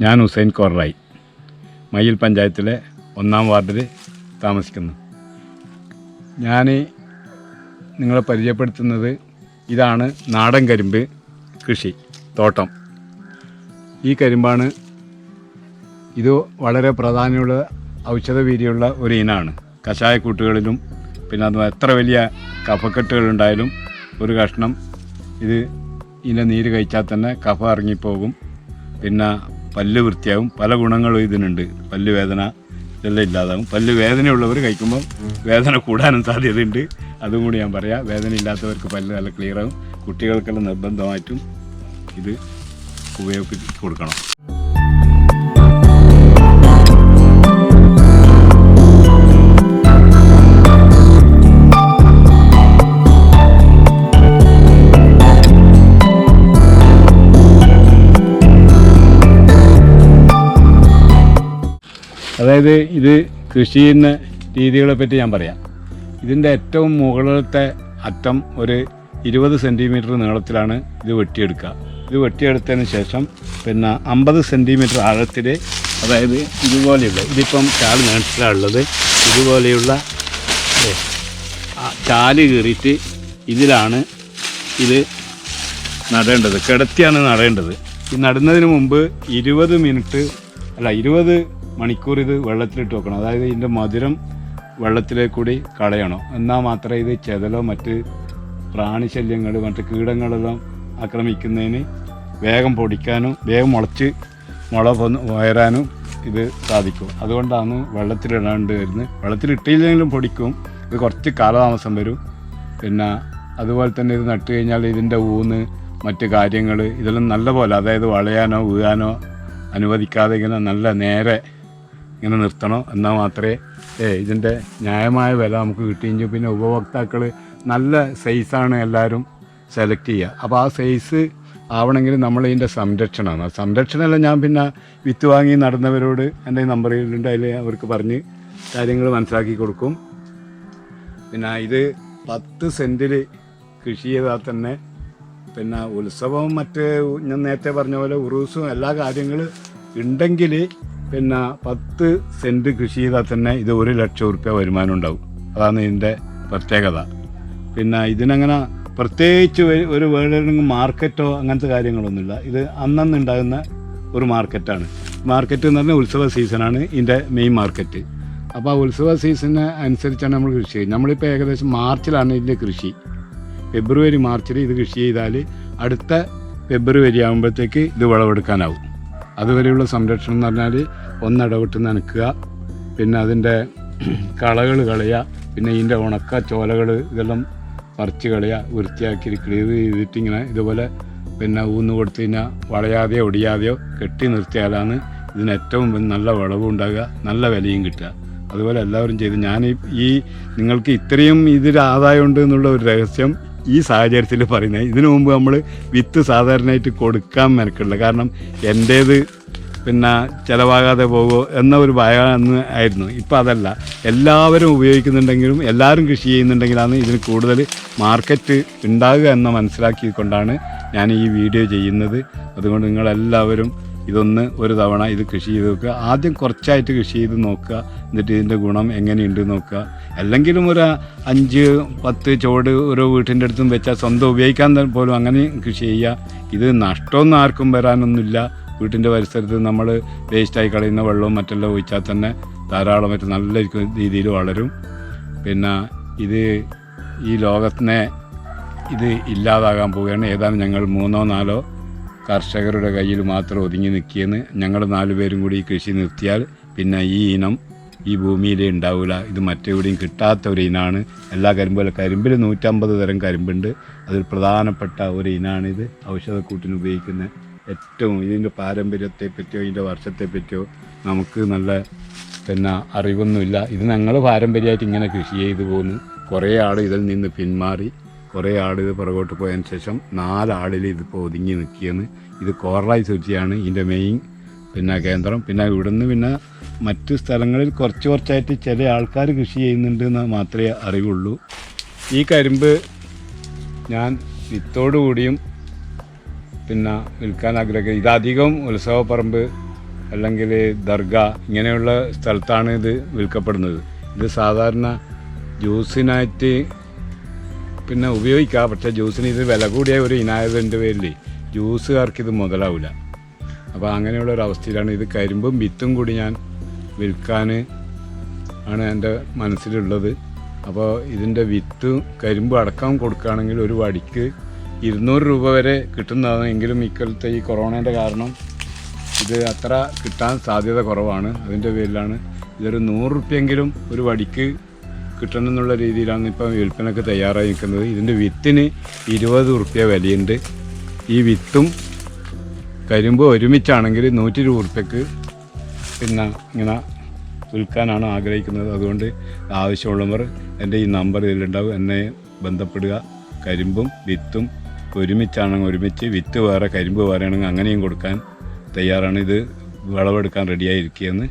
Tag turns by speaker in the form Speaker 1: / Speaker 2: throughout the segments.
Speaker 1: ഞാൻ ഹുസൈൻ കോറായി മയിൽ പഞ്ചായത്തിലെ ഒന്നാം വാർഡിൽ താമസിക്കുന്നു. ഞാൻ നിങ്ങളെ പരിചയപ്പെടുത്തുന്നത് ഇതാണ് നാടൻ കരിമ്പ് കൃഷി തോട്ടം. ഈ കരിമ്പാണ് ഇത് വളരെ പ്രാധാന്യമുള്ള ഔഷധ ഒരു ഇനമാണ് കഷായക്കൂട്ടുകളിലും പിന്നെ അത് എത്ര വലിയ കഫക്കെട്ടുകളുണ്ടായാലും ഒരു കഷ്ണം ഇത് ഇതിന്റെ നീര് കഴിച്ചാൽ തന്നെ കഫ ഇറങ്ങിപ്പോകും. പിന്നെ പല്ല് വൃത്തിയാകും. പല ഗുണങ്ങളും ഇതിനുണ്ട്. പല്ല് വേദന ഇതെല്ലാം ഇല്ലാതാകും. പല്ല് വേദനയുള്ളവർ കഴിക്കുമ്പോൾ വേദന കൂടാനും സാധ്യതയുണ്ട്. അതും കൂടി ഞാൻ പറയാം. വേദന ഇല്ലാത്തവർക്ക് പല്ല് നല്ല ക്ലിയറാകും. കുട്ടികൾക്കെല്ലാം നിർബന്ധമായിട്ടും ഇത് ഉപയോഗിച്ച് കൊടുക്കണം. അതായത് ഇത് കൃഷി ചെയ്യുന്ന രീതികളെ പറ്റി ഞാൻ പറയാം. ഇതിന്റെ ഏറ്റവും മുകളിലത്തെ അറ്റം ഒരു ഇരുപത് സെന്റിമീറ്റർ നീളത്തിലാണ് ഇത് വെട്ടിയെടുക്കുക. ഇത് വെട്ടിയെടുത്തതിന് ശേഷം പിന്നെ അമ്പത് സെന്റിമീറ്റർ ആഴത്തിൽ അതായത് ഇതുപോലെയുള്ള ഇതിപ്പം ചാൽ നീളത്തിലാണുള്ളത്. ഇതുപോലെയുള്ള ചാൽ കീറിയിട്ട് ഇതിലാണ് ഇത് നടേണ്ടത്. കിടത്തിയാണ് നടേണ്ടത്. ഈ നടുന്നതിന് മുമ്പ് ഇരുപത് മിനിറ്റ് അല്ല ഇരുപത് മണിക്കൂർ ഇത് വെള്ളത്തിലിട്ട് വെക്കണം. അതായത് ഇതിന്റെ മധുരം വെള്ളത്തിലേക്ക് കൂടി കളയണം. എന്നാൽ മാത്രമേ ഇത് ചെതലോ മറ്റ് പ്രാണിശല്യങ്ങൾ മറ്റ് കീടങ്ങളെല്ലാം ആക്രമിക്കുന്നതിന് വേഗം പൊടിക്കാനും വേഗം മുളച്ച് മുള വയറാനും ഇത് സാധിക്കും. അതുകൊണ്ടാണ് വെള്ളത്തിലിടാണ്ട് വരുന്നത്. വെള്ളത്തിലിട്ടില്ലെങ്കിലും പൊടിക്കും. ഇത് കുറച്ച് കാലതാമസം വരും. പിന്നെ അതുപോലെ തന്നെ ഇത് നട്ട് കഴിഞ്ഞാൽ ഇതിന്റെ ഊന്ന് മറ്റ് കാര്യങ്ങൾ ഇതെല്ലാം നല്ല പോലെ അതായത് വളയാനോ വീഴാനോ അനുവദിക്കാതെ ഇങ്ങനെ നല്ല നേരെ ഇങ്ങനെ നിർത്തണം. എന്നാൽ മാത്രമേ ഏ ഇതിന്റെ ന്യായമായ വില നമുക്ക് കിട്ടുകയും പിന്നെ ഉപഭോക്താക്കൾ നല്ല സൈസാണ് എല്ലാവരും സെലക്ട് ചെയ്യുക. അപ്പോൾ ആ സൈസ് ആവണമെങ്കിൽ നമ്മൾ ഇതിന്റെ സംരക്ഷണമാണ്. സംരക്ഷണമെല്ലാം ഞാൻ പിന്നെ വിത്ത് വാങ്ങി നടന്നവരോട് എന്റെ നമ്പറുകളുണ്ട് അതിൽ അവർക്ക് പറഞ്ഞ് കാര്യങ്ങൾ മനസ്സിലാക്കി കൊടുക്കും. പിന്നെ ഇത് പത്ത് സെന്റിൽ കൃഷി ചെയ്താൽ തന്നെ പിന്നെ ഉത്സവവും മറ്റ് ഞാൻ നേരത്തെ പറഞ്ഞ പോലെ ഉറൂസും എല്ലാ കാര്യങ്ങളും ഉണ്ടെങ്കിൽ പിന്നെ പത്ത് സെന്റ് കൃഷി ചെയ്താൽ തന്നെ ഇത് ഒരു ലക്ഷം ഉറുപ്പ്യ വരുമാനം ഉണ്ടാവും. അതാണ് ഇതിന്റെ പ്രത്യേകത. പിന്നെ ഇതിനങ്ങനെ പ്രത്യേകിച്ച് ഒരു- വേണമെങ്കിൽ മാർക്കറ്റോ അങ്ങനത്തെ കാര്യങ്ങളൊന്നുമില്ല. ഇത് അന്നന്നുണ്ടാകുന്ന ഒരു മാർക്കറ്റാണ്. മാർക്കറ്റ് എന്ന് പറഞ്ഞാൽ ഉത്സവ സീസണാണ് ഇതിന്റെ മെയിൻ മാർക്കറ്റ് അപ്പോൾ ആ ഉത്സവ സീസണ് അനുസരിച്ചാണ് നമ്മൾ കൃഷി ചെയ്യുന്നത്. നമ്മളിപ്പോൾ ഏകദേശം മാർച്ചിലാണ് ഇതിന്റെ കൃഷി. ഫെബ്രുവരി മാർച്ചിൽ ഇത് കൃഷി ചെയ്താൽ അടുത്ത ഫെബ്രുവരി ആകുമ്പോഴത്തേക്ക് ഇത് വിളവെടുക്കാനാവും. അതുവരെയുള്ള സംരക്ഷണം എന്ന് പറഞ്ഞാൽ ഒന്നിടവിട്ട് നനക്കുക പിന്നെ അതിന്റെ കളകൾ കളയുക പിന്നെ ഇതിന്റെ ഉണക്ക ചോലകൾ ഇതെല്ലാം പറിച്ച് കളയുക വൃത്തിയാക്കി ക്ലീർ ചെയ്തിട്ടിങ്ങനെ ഇതുപോലെ പിന്നെ ഊന്ന് കൊടുത്ത് കഴിഞ്ഞാൽ വളയാതെയോ ഒടിയാതെയോ കെട്ടി നിർത്തിയാലാണ് ഇതിന് ഏറ്റവും നല്ല വിളവും ഉണ്ടാകുക നല്ല വിലയും കിട്ടുക. അതുപോലെ എല്ലാവരും ചെയ്ത് ഞാൻ ഈ- നിങ്ങൾക്ക് ഇത്രയും ഇതിൽ ആദായമുണ്ട് എന്നുള്ള ഒരു രഹസ്യം ഈ സാഹചര്യത്തിൽ പറയുന്നത്. ഇതിനു മുമ്പ് നമ്മൾ വിത്ത് സാധാരണയായിട്ട് കൊടുക്കാൻ മെനക്കില്ല കാരണം എന്റേത് പിന്നെ ചിലവാകാതെ പോകുമോ എന്ന ഒരു ഭയം അന്ന് ആയിരുന്നു. ഇപ്പം അതല്ല. എല്ലാവരും ഉപയോഗിക്കുന്നുണ്ടെങ്കിലും എല്ലാവരും കൃഷി ചെയ്യുന്നുണ്ടെങ്കിലാണ് ഇതിന് കൂടുതൽ മാർക്കറ്റ് ഉണ്ടാകുക എന്ന് മനസ്സിലാക്കിക്കൊണ്ടാണ് ഞാൻ ഈ വീഡിയോ ചെയ്യുന്നത്. അതുകൊണ്ട് നിങ്ങളെല്ലാവരും ഇതൊന്ന് ഒരു തവണ ഇത് കൃഷി ചെയ്ത് നോക്കുക. ആദ്യം കുറച്ചായിട്ട് കൃഷി ചെയ്ത് നോക്കുക. എന്നിട്ട് ഇതിന്റെ ഗുണം എങ്ങനെയുണ്ട് നോക്കുക. അല്ലെങ്കിലും ഒരു അഞ്ച് പത്ത് ചുവട് ഓരോ വീട്ടിന്റെ അടുത്തും വെച്ചാൽ സ്വന്തം ഉപയോഗിക്കാൻ പോലും അങ്ങനെ കൃഷി ചെയ്യുക. ഇത് നഷ്ടമൊന്നും ആർക്കും വരാനൊന്നുമില്ല. വീട്ടിന്റെ പരിസരത്ത് നമ്മൾ വേസ്റ്റായി കളയുന്ന വെള്ളവും മറ്റെല്ലാം ഒഴിച്ചാൽ തന്നെ ധാരാളം ധാരാളമായിട്ട് നല്ല രീതിയിൽ വളരും. പിന്നെ ഇത് ഈ ലോകത്തിനെ ഇത് ഇല്ലാതാകാൻ പോവുകയാണ്. ഏതാനും ഞങ്ങൾ മൂന്നോ നാലോ കർഷകരുടെ കയ്യിൽ മാത്രം ഒതുങ്ങി നിൽക്കിയെന്ന് ഞങ്ങൾ നാലുപേരും കൂടി കൃഷി നിർത്തിയാൽ പിന്നെ ഈ ഇനം ഈ ഭൂമിയിലേ ഉണ്ടാവില്ല ഇത് മറ്റെവിടെയും കിട്ടാത്ത ഒരു ഇനമാണ് എല്ലാ കരിമ്പും കരിമ്പിൽ നൂറ്റമ്പത് തരം കരിമ്പുണ്ട്. അതിൽ പ്രധാനപ്പെട്ട ഒരു ഇനമാണിത് ഔഷധക്കൂട്ടിന് ഉപയോഗിക്കുന്ന ഏറ്റവും ഇതിന്റെ പാരമ്പര്യത്തെ പറ്റിയോ ഇതിന്റെ വർഷത്തെ പറ്റിയോ നമുക്ക് നല്ല പിന്നെ അറിവൊന്നുമില്ല. ഇത് ഞങ്ങൾ പാരമ്പര്യമായിട്ട് ഇങ്ങനെ കൃഷി ചെയ്തു പോകുന്നു കുറേ ആൾ ഇതിൽ നിന്ന് പിന്മാറി. കുറേ ആളുകൾ പുറകോട്ട് പോയതിന് ശേഷം നാലാളിൽ ഇതിപ്പോൾ ഒതുങ്ങി നിൽക്കിയെന്ന് ഇത് കോറലായി സൂചിയാണ് ഇതിന്റെ മെയിൻ പിന്നെ കേന്ദ്രം. പിന്നെ ഇവിടുന്ന് പിന്നെ മറ്റു സ്ഥലങ്ങളിൽ കുറച്ച് കുറച്ചായിട്ട് ചില ആൾക്കാർ കൃഷി ചെയ്യുന്നുണ്ട് എന്ന് മാത്രമേ അറിവുള്ളൂ. ഈ കരിമ്പ് ഞാൻ വിത്തോടു കൂടിയും പിന്നെ വിൽക്കാൻ ആഗ്രഹിക്കുന്നത് ഇതധികം ഉത്സവപ്പറമ്പ് അല്ലെങ്കിൽ ദർഗ ഇങ്ങനെയുള്ള സ്ഥലത്താണ് ഇത് വിൽക്കപ്പെടുന്നത്. ഇത് സാധാരണ ജ്യൂസിനായിട്ട് പിന്നെ ഉപയോഗിക്കാം. പക്ഷേ ജ്യൂസിന് ഇത് വില കൂടിയ ഒരു ഇനായതിന്റെ പേരിൽ ജ്യൂസുകാർക്ക് ഇത് മുതലാവില്ല അപ്പോൾ അങ്ങനെയുള്ള ഒരു അവസ്ഥയിലാണ് ഇത് കരിമ്പും വിത്തും കൂടി ഞാൻ വിൽക്കാൻ ആണ് എന്റെ മനസ്സിലുള്ളത്. അപ്പോൾ ഇതിന്റെ വിത്ത് കരിമ്പ് അടക്കം കൊടുക്കുകയാണെങ്കിൽ ഒരു വടിക്ക് ഇരുന്നൂറ് രൂപ വരെ കിട്ടുന്നതെങ്കിലും ഇക്കൊല്ലത്തെ ഈ കൊറോണേന്റെ കാരണം ഇത് അത്ര കിട്ടാൻ സാധ്യത കുറവാണ്. അതിന്റെ പേരിലാണ് ഇതൊരു നൂറ് റുപ്യെങ്കിലും ഒരു വടിക്ക് കിട്ടണം എന്നുള്ള രീതിയിലാണ് ഇപ്പം വിൽപ്പനക്ക് തയ്യാറായി നിൽക്കുന്നത് ഇതിന്റെ വിത്തിന് ഇരുപത് റുപ്യ വിലയുണ്ട്. ഈ വിത്തും കരിമ്പ് ഒരുമിച്ചാണെങ്കിൽ നൂറ്റി ഇരുപത് റുപ്യക്ക് പിന്നെ ഇങ്ങനെ വിൽക്കാനാണ് ആഗ്രഹിക്കുന്നത്. അതുകൊണ്ട് ആവശ്യമുള്ളവർ എന്റെ ഈ നമ്പർ ഇതിലുണ്ടാവും. എന്നെ ബന്ധപ്പെടുക. കരിമ്പും വിത്തും ഒരുമിച്ചാണെങ്കിൽ ഒരുമിച്ച് വിത്ത് വേറെ കരിമ്പ് വേറെ ആണെങ്കിൽ അങ്ങനെയും കൊടുക്കാൻ തയ്യാറാണ്. ഇത് വിളവെടുക്കാൻ റെഡിയായിരിക്കുകയെന്ന്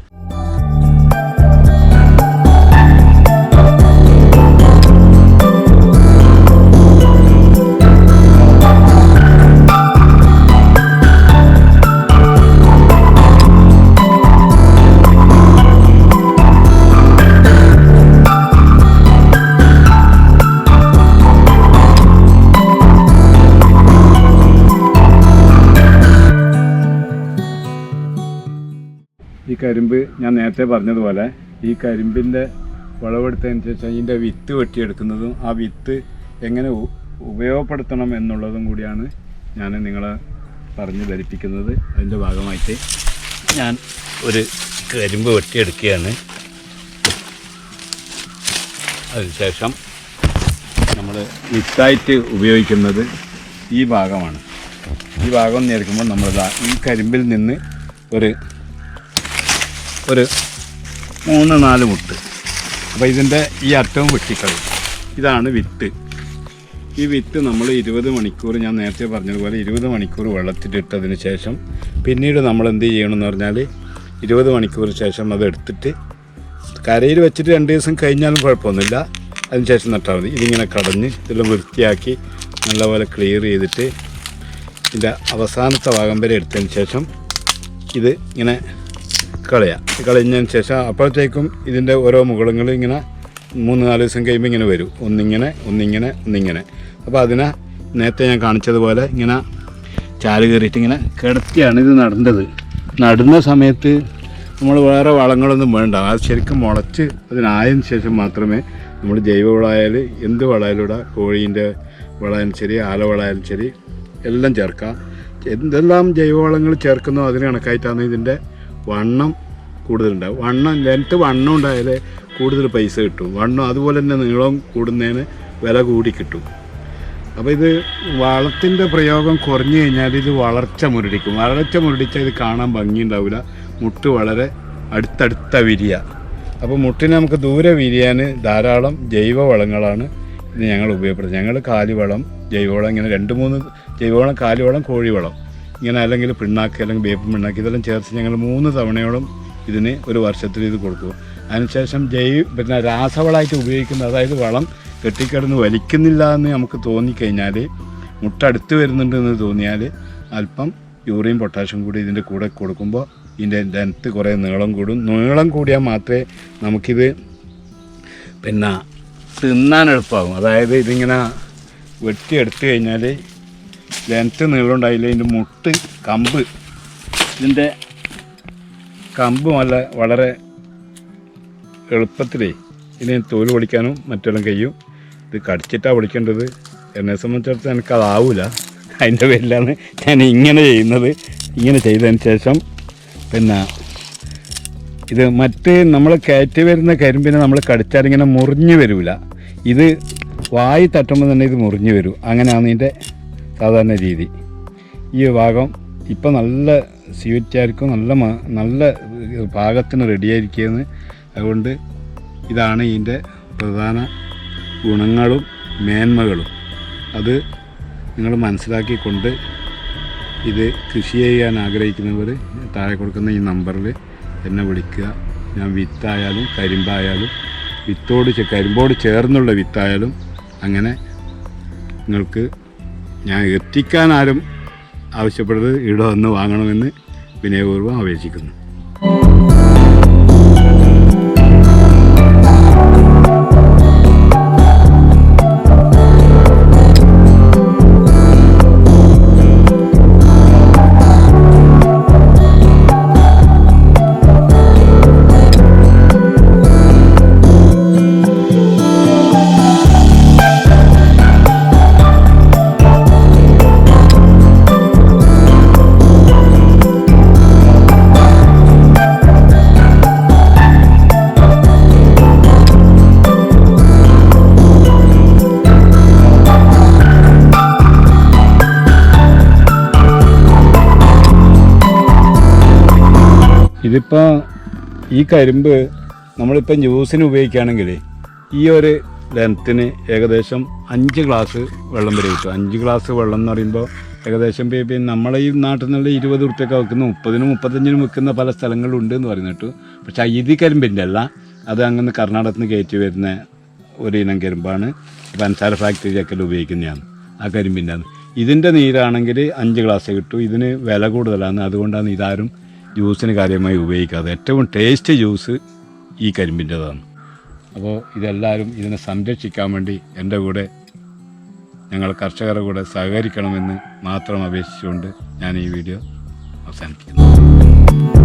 Speaker 1: ഞാൻ നേരത്തെ പറഞ്ഞതുപോലെ ഈ കരിമ്പിന്റെ വിളവെടുത്തതിന് ശേഷം ഇതിന്റെ വിത്ത് വെട്ടിയെടുക്കുന്നതും ആ വിത്ത് എങ്ങനെ ഉപയോഗപ്പെടുത്തണം എന്നുള്ളതും കൂടിയാണ് ഞാൻ നിങ്ങളെ പറഞ്ഞ് ധരിപ്പിക്കുന്നത്. അതിന്റെ ഭാഗമായിട്ട് ഞാൻ ഒരു കരിമ്പ് വെട്ടിയെടുക്കുകയാണ്. അതിനുശേഷം നമ്മൾ വിത്തായിട്ട് ഉപയോഗിക്കുന്നത് ഈ ഭാഗമാണ്. ഈ ഭാഗം നേരിടുമ്പോൾ നമ്മൾ ഈ കരിമ്പിൽ നിന്ന് ഒരു ഒരു മൂന്ന് നാല് മുട്ട്. അപ്പോൾ ഇതിന്റെ ഈ അറ്റവും വെട്ടിക്കളയും. ഇതാണ് വിത്ത്. ഈ വിത്ത് നമ്മൾ ഇരുപത് മണിക്കൂർ ഞാൻ നേരത്തെ പറഞ്ഞതുപോലെ ഇരുപത് മണിക്കൂർ വെള്ളത്തിലിട്ടതിന് ശേഷം പിന്നീട് നമ്മൾ എന്ത് ചെയ്യണമെന്ന് പറഞ്ഞാൽ ഇരുപത് മണിക്കൂർ ശേഷം അത് എടുത്തിട്ട് കരയിൽ വെച്ചിട്ട് രണ്ട് ദിവസം കഴിഞ്ഞാലും കുഴപ്പമൊന്നുമില്ല. അതിനുശേഷം നട്ടാൽ മതി. ഇതിങ്ങനെ കടഞ്ഞ് ഇതെല്ലാം വൃത്തിയാക്കി നല്ലപോലെ ക്ലിയർ ചെയ്തിട്ട് ഇതിന്റെ അവസാനത്തെ ഭാഗം വരെ എടുത്തതിന് ശേഷം ഇത് ഇങ്ങനെ കളയാം. കളഞ്ഞതിന് ശേഷം അപ്പോഴത്തേക്കും ഇതിന്റെ ഓരോ മുകളങ്ങളും ഇങ്ങനെ മൂന്ന് നാല് ദിവസം കഴിയുമ്പോൾ ഇങ്ങനെ വരും. ഒന്നിങ്ങനെ ഒന്നിങ്ങനെ ഒന്നിങ്ങനെ. അപ്പോൾ അതിനെ നേരത്തെ ഞാൻ കാണിച്ചതുപോലെ ഇങ്ങനെ ചാൽ കയറിയിട്ട് ഇങ്ങനെ കിടത്തിയാണ് ഇത് നടേണ്ടത് നടുന്ന സമയത്ത് നമ്മൾ വേറെ വളങ്ങളൊന്നും വേണ്ട. അത് ശരിക്കും മുളച്ച് അതിനായതിനു ശേഷം മാത്രമേ നമ്മൾ ജൈവവളമായാലും എന്ത് വളമായാലും ഇടാം. കോഴീന്റെ വളമായാലും ശരി ആലവളമായാലും ശരി എല്ലാം ചേർക്കാം. എന്തെല്ലാം ജൈവവളങ്ങൾ ചേർക്കുന്നോ അതിന് കണക്കായിട്ടാണ് ഇതിന്റെ വണ്ണം കൂടുതലുണ്ടാവും. വണ്ണം ലെങ്ത്ത് വണ്ണം ഉണ്ടായാലേ കൂടുതൽ പൈസ കിട്ടും. വണ്ണം അതുപോലെ തന്നെ നീളം കൂടുന്നതിന് വില കൂടി കിട്ടും. അപ്പോൾ ഇത് വളത്തിന്റെ പ്രയോഗം കുറഞ്ഞു കഴിഞ്ഞാൽ ഇത് വളർച്ച മുരടിക്കും. വളർച്ച മുരടിച്ചാൽ ഇത് കാണാൻ ഭംഗിയുണ്ടാവില്ല. മുട്ട് വളരെ അടുത്തടുത്ത വിരിയ. അപ്പോൾ മുട്ടിനെ നമുക്ക് ദൂരെ വിരിയാൻ ധാരാളം ജൈവ വളങ്ങളാണ് ഇത് ഞങ്ങൾ ഉപയോഗപ്പെടുത്തുന്നത്. ഞങ്ങൾ കാലിവളം ജൈവവളം ഇങ്ങനെ രണ്ട് മൂന്ന് ജൈവവളം കാലിവളം കോഴിവളം. ഇങ്ങനെ അല്ലെങ്കിൽ പിണ്ണാക്ക് അല്ലെങ്കിൽ വേപ്പ് പിണ്ണാക്കി ഇതെല്ലാം ചേർത്ത് ഞങ്ങൾ മൂന്ന് തവണയോളം ഇതിന് ഒരു വർഷത്തിൽ ഇത് കൊടുക്കും അതിനുശേഷം ജൈവ പിന്നെ രാസവളമായിട്ട് ഉപയോഗിക്കുന്ന അതായത് വളം കെട്ടിക്കിടന്ന് വലിക്കുന്നില്ല എന്ന് നമുക്ക് തോന്നിക്കഴിഞ്ഞാൽ മുട്ട അടുത്ത് വരുന്നുണ്ടെന്ന് തോന്നിയാൽ അല്പം യൂറിയും പൊട്ടാഷ്യം കൂടി ഇതിന്റെ കൂടെ കൊടുക്കുമ്പോൾ ഇതിന്റെ ലെങ്ത്ത് കുറേ നീളം കൂടും. നീളം കൂടിയാൽ മാത്രമേ നമുക്കിത് പിന്നെ തിന്നാൻ എളുപ്പമാകും അതായത് ഇതിങ്ങനെ വെട്ടിയെടുത്തു കഴിഞ്ഞാൽ ലെങ്ത്ത് നീളം ഉണ്ടായില്ല ഇതിന്റെ മുട്ട് കമ്പ്. ഇതിന്റെ കമ്പ് നല്ല വളരെ എളുപ്പത്തിലേ ഇനി തോൽ പൊളിക്കാനും മറ്റെല്ലാം കഴിയും. ഇത് കടിച്ചിട്ടാണ് പൊളിക്കേണ്ടത് എന്നെ സംബന്ധിച്ചിടത്തോളം എനിക്കതാവില്ല അതിന്റെ പേരിലാണ് ഞാൻ ഇങ്ങനെ ചെയ്യുന്നത്. ഇങ്ങനെ ചെയ്തതിന് ശേഷം പിന്നെ ഇത് മറ്റ് നമ്മൾ കയറ്റി വരുന്ന കരിമ്പിനെ നമ്മൾ കടിച്ചാൽ ഇങ്ങനെ മുറിഞ്ഞു വരില്ല ഇത് വായി തട്ടുമ്പോൾ തന്നെ ഇത് മുറിഞ്ഞു വരും. അങ്ങനെയാണ് ഇതിന്റെ സാധാരണ രീതി. ഈ ഭാഗം ഇപ്പം നല്ല സ്വീറ്റായിരിക്കും നല്ല നല്ല പാകത്തിന് റെഡിയായിരിക്കുന്നത് അതുകൊണ്ട് ഇതാണ് ഇതിന്റെ പ്രധാന ഗുണങ്ങളും മേന്മകളും. അത് നിങ്ങൾ മനസ്സിലാക്കിക്കൊണ്ട് ഇത് കൃഷി ചെയ്യാൻ ആഗ്രഹിക്കുന്നവർ താഴെ കൊടുക്കുന്ന ഈ നമ്പറിൽ എന്നെ വിളിക്കുക. ഞാൻ വിത്തായാലും കരിമ്പായാലും വിത്തോട് കരിമ്പോട് ചേർന്നുള്ള വിത്തായാലും അങ്ങനെ നിങ്ങൾക്ക് ഞാൻ എത്തിക്കാൻ ആരും ആവശ്യപ്പെടുന്നത് ഇവിടെ വന്ന് വാങ്ങണമെന്ന് വിനയപൂർവം അപേക്ഷിക്കുന്നു. ഇതിപ്പോൾ ഈ കരിമ്പ് നമ്മളിപ്പം ജ്യൂസിന് ഉപയോഗിക്കുകയാണെങ്കിൽ ഈ ഒരു ലെങ്ത്തിന് ഏകദേശം അഞ്ച് ഗ്ലാസ് വെള്ളം വരെ കിട്ടും. അഞ്ച് ഗ്ലാസ് വെള്ളം എന്ന് പറയുമ്പോൾ ഏകദേശം ഇപ്പം നമ്മളെ ഈ നാട്ടിൽ നിന്നുള്ള ഇരുപത് ഉറുപ്പ്യൊക്കെ വെക്കുന്ന മുപ്പതിനും മുപ്പത്തഞ്ചിനും വെക്കുന്ന പല സ്ഥലങ്ങളുണ്ട് എന്ന് പറയുന്നിട്ടു. പക്ഷേ ഇത് കരിമ്പിന്റെ അല്ല. അത് അങ്ങനെ കർണാടകത്തിൽ നിന്ന് കയറ്റി വരുന്ന ഒരു ഇനം കരിമ്പാണ്. പഞ്ചസാര ഫാക്ടറിയൊക്കെ ഉപയോഗിക്കുന്നതാണ്. ആ കരിമ്പിന്റെ ഇതിന്റെ നീരാണെങ്കിൽ അഞ്ച് ഗ്ലാസ് കിട്ടും. ഇതിന് വില കൂടുതലാണ്. അതുകൊണ്ടാണ് ഇതാരും ജ്യൂസിന് കാര്യമായി ഉപയോഗിക്കാതെ ഏറ്റവും ടേസ്റ്റ് ജ്യൂസ് ഈ കരിമ്പിന്റെതാണ്. അപ്പോൾ ഇതെല്ലാവരും ഇതിനെ സംരക്ഷിക്കാൻ വേണ്ടി എന്റെ കൂടെ ഞങ്ങൾ കർഷകരുടെ കൂടെ സഹകരിക്കണമെന്ന് മാത്രം അപേക്ഷിച്ചുകൊണ്ട് ഞാൻ ഈ വീഡിയോ അവസാനിപ്പിക്കുന്നു.